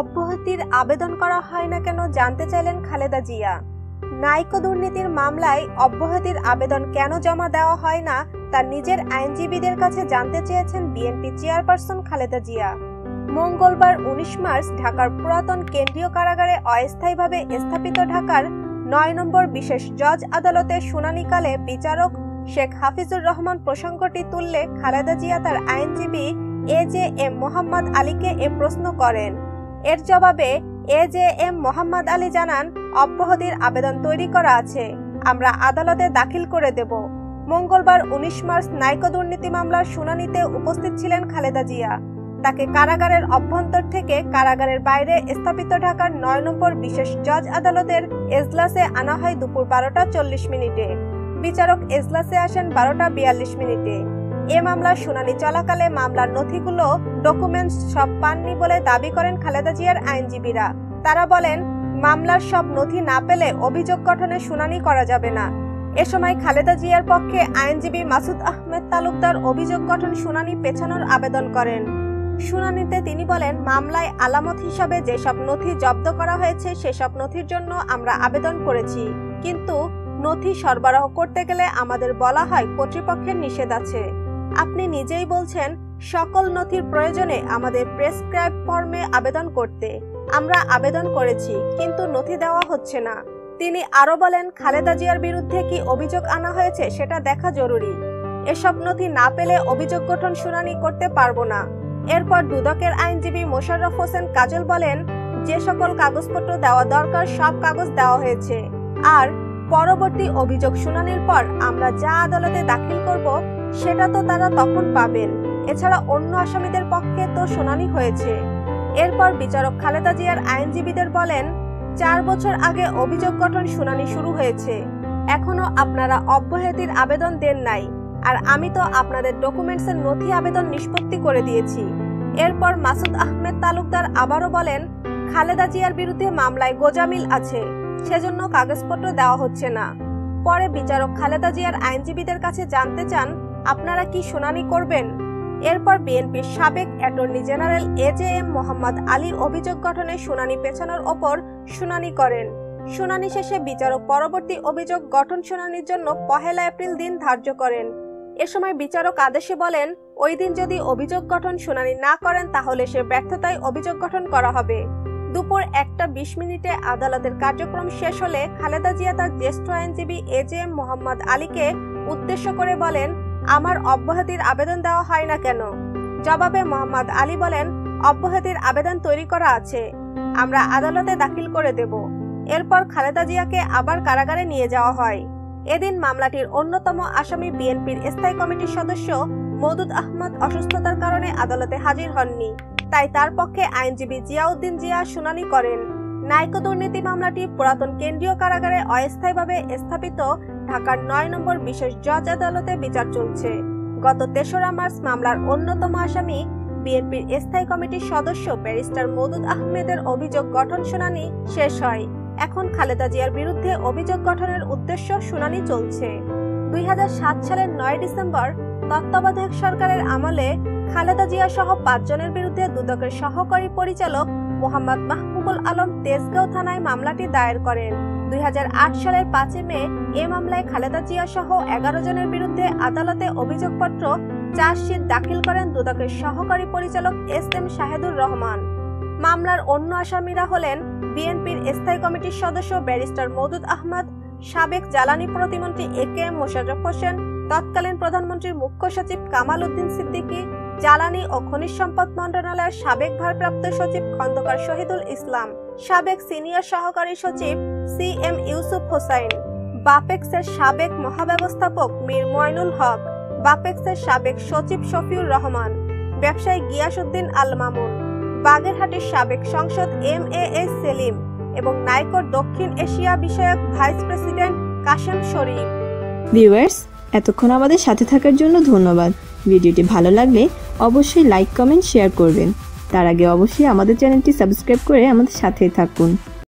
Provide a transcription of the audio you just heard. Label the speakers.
Speaker 1: অব্যাহতির আবেদন করা হয় না কেন জানতে চাইলেন খালেদা জিয়া। নাইকো দুর্নীতির মামলায় অব্যাহতির আবেদন কেন জমা দেওয়া হয় না, তা নিজের আইনজীবীদের কাছে জানতে চেয়েছেন বিএনপি চেয়ারপারসন খালেদা জিয়া। মঙ্গলবার উনিশ মার্চ ঢাকার পুরাতন কেন্দ্রীয় কারাগারে অস্থায়ীভাবে স্থাপিত ঢাকার নয় নম্বর বিশেষ জজ আদালতে শুনানিকালে বিচারক শেখ হাফিজুর রহমান প্রসঙ্গটি তুললে খালেদা জিয়া তার আইনজীবী এ জে এম মোহাম্মদ আলীকে এ প্রশ্ন করেন। এর জবাবে A J M Mohammad Ali জানান, অব্যাহতির আবেদন তৈরি করা আছে। আমরা আদালতে দাখিল করে দেব। মঙ্গলবার উনিশ মার্চ নাইকো দুর্নীতি মামলার শুনানিতে উপস্থিত ছিলেন খালেদা জিয়া। তাকে কারাগারের অভ্যন্তর থেকে কারাগারের বাইরে স্থাপিত ঢাকার নয় নম্বর বিশেষ জজ আদালতের এজলাসে আনা হয় দুপুর বারোটা চল্লিশ মিনিটে। বিচারক এজলাসে আসেন বারোটা বিয়াল্লিশ মিনিটে। এ মামলার শুনানি চলাকালে মামলার নথিগুলো ডকুমেন্টস সব পাননি বলে দাবি করেন খালেদা জিয়ার আইনজীবীরা। তারা বলেন, মামলার সব নথি না পেলে অভিযোগ গঠনে শুনানি করা যাবে না। এ সময় খালেদা জিয়ার পক্ষে আইনজীবী মাসুদ আহমেদ তালুকদার অভিযোগ গঠন শুনানি পেছানোর আবেদন করেন। শুনানিতে তিনি বলেন, মামলায় আলামত হিসাবে যেসব নথি জব্দ করা হয়েছে সেসব নথির জন্য আমরা আবেদন করেছি। কিন্তু নথি সরবরাহ করতে গেলে আমাদের বলা হয় কর্তৃপক্ষের নিষেধ আছে। আপনি নিজেই বলছেন, সকল নথির প্রয়োজনে আমাদের প্রেসক্রাইব ফর্মে আবেদন করতে। আমরা আবেদন করেছি, কিন্তু নথি দেওয়া হচ্ছে না। তিনি আরও বলেন, খালেদা জিয়ার বিরুদ্ধে কি অভিযোগ আনা হয়েছে সেটা দেখা জরুরি। এসব নথি না পেলে অভিযোগ গঠন শুনানি করতে পারব না। এরপর দুদকের আইনজীবী মোশাররফ হোসেন কাজল বলেন, যে সকল কাগজপত্র দেওয়া দরকার সব কাগজ দেওয়া হয়েছে। আর পরবর্তী অভিযোগ শুনানির পর আমরা যা আদালতে দাখিল করব সেটা তো তারা তখন পাবেন। এছাড়া অন্য আসামিদের পক্ষে তো শুনানি হয়েছে। এরপর বিচারক খালেদা জিয়ার আইনজীবীদের বলেন, চার বছর আগে অভিযোগ গঠন শুনানি শুরু হয়েছে। এখনও আপনারা অব্যাহতির আবেদন দেন নাই। আর আমি তো আপনাদের ডকুমেন্টসের নথি আবেদন নিষ্পত্তি করে দিয়েছি। এরপর মাসুদ আহমেদ তালুকদার আবারও বলেন, খালেদা জিয়ার বিরুদ্ধে মামলায় গোজামিল আছে, সেজন্য কাগজপত্র দেওয়া হচ্ছে না। পরে বিচারক খালেদা জিয়ার আইনজীবীদের কাছে জানতে চান আপনারা কি শুনানি করবেন? এরপর বিএনপির সাবেক attorney general A J M Mohammad আলীর অভিযোগ গঠনে শুনানি পেছানোর ওপর শুনানি করেন। শুনানি শেষে বিচারক পরবর্তী অভিযোগ গঠন শুনানির জন্য পহেলা এপ্রিল দিন ধার্য করেন। এ সময় বিচারক আদেশে বলেন, ওই দিন যদি অভিযোগ গঠন শুনানি না করেন, তাহলে সে ব্যর্থতায় অভিযোগ গঠন করা হবে। দুপুর একটা বিশ মিনিটে আদালতের কার্যক্রম শেষ হলে খালেদা জিয়া তার জ্যেষ্ঠ আইনজীবী এ জে এম মোহাম্মদ আলীকে উদ্দেশ্য করে বলেন আমার অব্যাহতির আবেদন দেওয়া হয় না কেন? জবাবে মোহাম্মদ আলী বলেন, অব্যাহতির আবেদন তৈরি করা আছে। আমরা আদালতে দাখিল করে দেব। এরপর খালেদা জিয়াকে আবার কারাগারে নিয়ে যাওয়া হয়। এদিন মামলাটির অন্যতম আসামি বিএনপির স্থায়ী কমিটির সদস্য মৌদুদ আহমদ অসুস্থতার কারণে আদালতে হাজির হননি। তাই তার পক্ষে আইনজীবী জিয়াউদ্দিন জিয়া শুনানি করেন। নাইকো দুর্নীতি মামলাটি পুরাতন কেন্দ্রীয় কারাগারে অস্থায়ীভাবে স্থাপিত। ঢাকার নয় নম্বর বিশেষ জজ আদালতে বিচার চলছে। গত তেসরা মার্চ মামলার অন্যতম আসামি বিএনপির স্থায়ী কমিটির সদস্য ব্যারিস্টার মদুদ আহমেদের অভিযোগ গঠন শুনানি শেষ হয়। এখন খালেদা জিয়ার বিরুদ্ধে অভিযোগ গঠনের উদ্দেশ্য শুনানি চলছে। দুই হাজার সাত সালের নয় ডিসেম্বর তত্ত্বাবধায়ক সরকারের আমলে খালেদা জিয়া সহ পাঁচজনের বিরুদ্ধে দুদকের সহকারী পরিচালক মোহাম্মদ মাহবুবুল আলম তেজগাঁও থানায় মামলাটি দায়ের করেন। দুই হাজার আট সালের পাঁচই মে এ মামলায় খালেদা জিয়া সহ এগারো জনের বিরুদ্ধে আদালতে অভিযোগপত্র, চার্জশিট দাখিল করেন দুদকের সহকারী পরিচালক এস এম শাহেদুর রহমান। মামলার অন্য আসামিরা হলেন বিএনপির স্থায়ী কমিটির সদস্য ব্যারিস্টার মৌদুদ আহমদ, সাবেক জ্বালানি প্রতিমন্ত্রী A K M Mosharraf Hossain, তৎকালীন প্রধানমন্ত্রীর মুখ্য সচিব কামাল উদ্দিন সিদ্দিকী জ্বালানি ও খনিজ সম্পদ মন্ত্রণালয়ের সাবেক ভারপ্রাপ্ত সচিব খন্দকার শহীদুল ইসলাম, সাবেক সিনিয়র সহকারী সচিব সি এম ইউসুফ হোসাইন, বাপেক্সের সাবেক মহাব্যবস্থাপক মীর ময়নুল হক, বাপেক্সের সাবেক সচিব শফিউর রহমান, ব্যবসায়ী গিয়াসউদ্দিন আল মামুন, বাগেরহাটের সাবেক সংসদ এম এ এস সেলিম এবং নাইকোর দক্ষিণ এশিয়া বিষয়ক vice president Kashem Sharif.
Speaker 2: Viewers, এতক্ষণ আমাদের সাথে থাকার জন্য ধন্যবাদ। ভিডিওটি ভালো লাগলে অবশ্যই লাইক কমেন্ট শেয়ার করবেন। তার আগে অবশ্যই আমাদের চ্যানেলটি সাবস্ক্রাইব করে আমাদের সাথেই থাকুন।